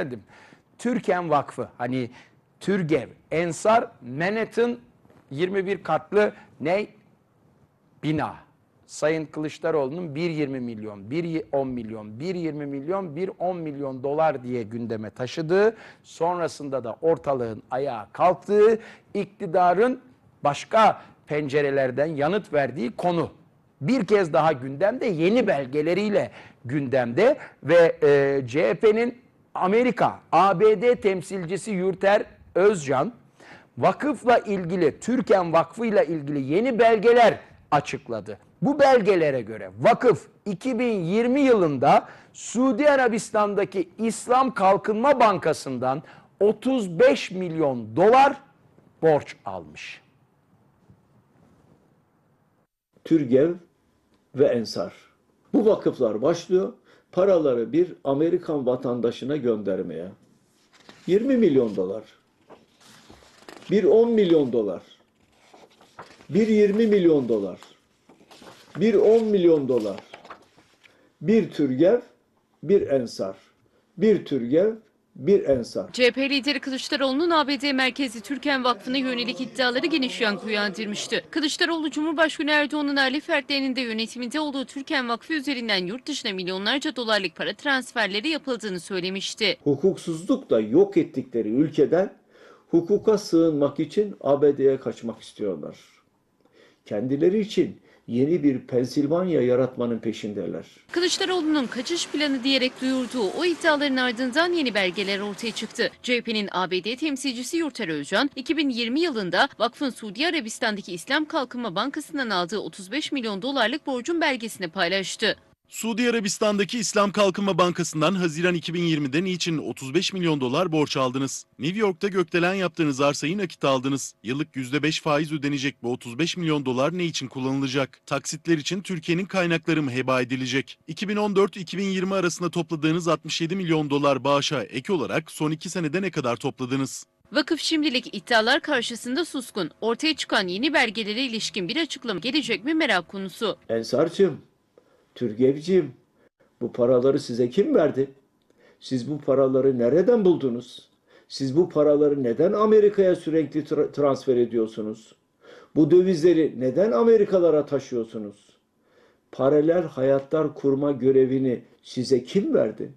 Efendim, Türken Vakfı hani Türgev, Ensar, Manhattan 21 katlı ne? Bina. Sayın Kılıçdaroğlu'nun 1.20 milyon, 1.10 milyon, 1.20 milyon, 1.10 milyon dolar diye gündeme taşıdığı, sonrasında da ortalığın ayağa kalktığı, iktidarın başka pencerelerden yanıt verdiği konu. Bir kez daha gündemde yeni belgeleriyle gündemde ve e, CHP'nin Amerika, ABD temsilcisi Yurter Özcan vakıfla ilgili, Türken Vakfı'yla ilgili yeni belgeler açıkladı. Bu belgelere göre vakıf 2020 yılında Suudi Arabistan'daki İslam Kalkınma Bankası'ndan 35 milyon dolar borç almış. Türgev ve Ensar. Bu vakıflar başlıyor paraları bir Amerikan vatandaşına göndermeye. 20 milyon dolar. Bir 10 milyon dolar. Bir 20 milyon dolar. Bir 10 milyon dolar. Bir Türgev, bir Ensar. Bir Türgev, bir Ensar. CHP lideri Kılıçdaroğlu'nun ABD merkezi Türken Vakfı'na yönelik iddiaları geniş yankı uyandırmıştı. Kılıçdaroğlu Cumhurbaşkanı Erdoğan'ın aile fertlerinin de yönetiminde olduğu Türken Vakfı üzerinden yurt dışına milyonlarca dolarlık para transferleri yapıldığını söylemişti. hukuksuzlukla yok ettikleri ülkeden hukuka sığınmak için ABD'ye kaçmak istiyorlar. Kendileri için yeni bir Pensilvanya yaratmanın peşindeler. Kılıçdaroğlu'nun kaçış planı diyerek duyurduğu o iddiaların ardından yeni belgeler ortaya çıktı. CHP'nin ABD temsilcisi Yurter Özcan, 2020 yılında vakfın Suudi Arabistan'daki İslam Kalkınma Bankası'ndan aldığı 35 milyon dolarlık borcun belgesini paylaştı. Suudi Arabistan'daki İslam Kalkınma Bankası'ndan Haziran 2020'de niçin 35 milyon dolar borç aldınız? New York'ta gökdelen yaptığınız arsayı nakit aldınız. Yıllık %5 faiz ödenecek bu 35 milyon dolar ne için kullanılacak? Taksitler için Türkiye'nin kaynakları mı heba edilecek? 2014-2020 arasında topladığınız 67 milyon dolar bağışa ek olarak son 2 senede ne kadar topladınız? Vakıf şimdilik iddialar karşısında suskun. Ortaya çıkan yeni belgelere ilişkin bir açıklama gelecek mi merak konusu. Ensar'cığım, Türgevciğim bu paraları size kim verdi? Siz bu paraları nereden buldunuz? Siz bu paraları neden Amerika'ya sürekli tra- transfer ediyorsunuz? Bu dövizleri neden Amerikalara taşıyorsunuz? Paralel hayatlar kurma görevini size kim verdi?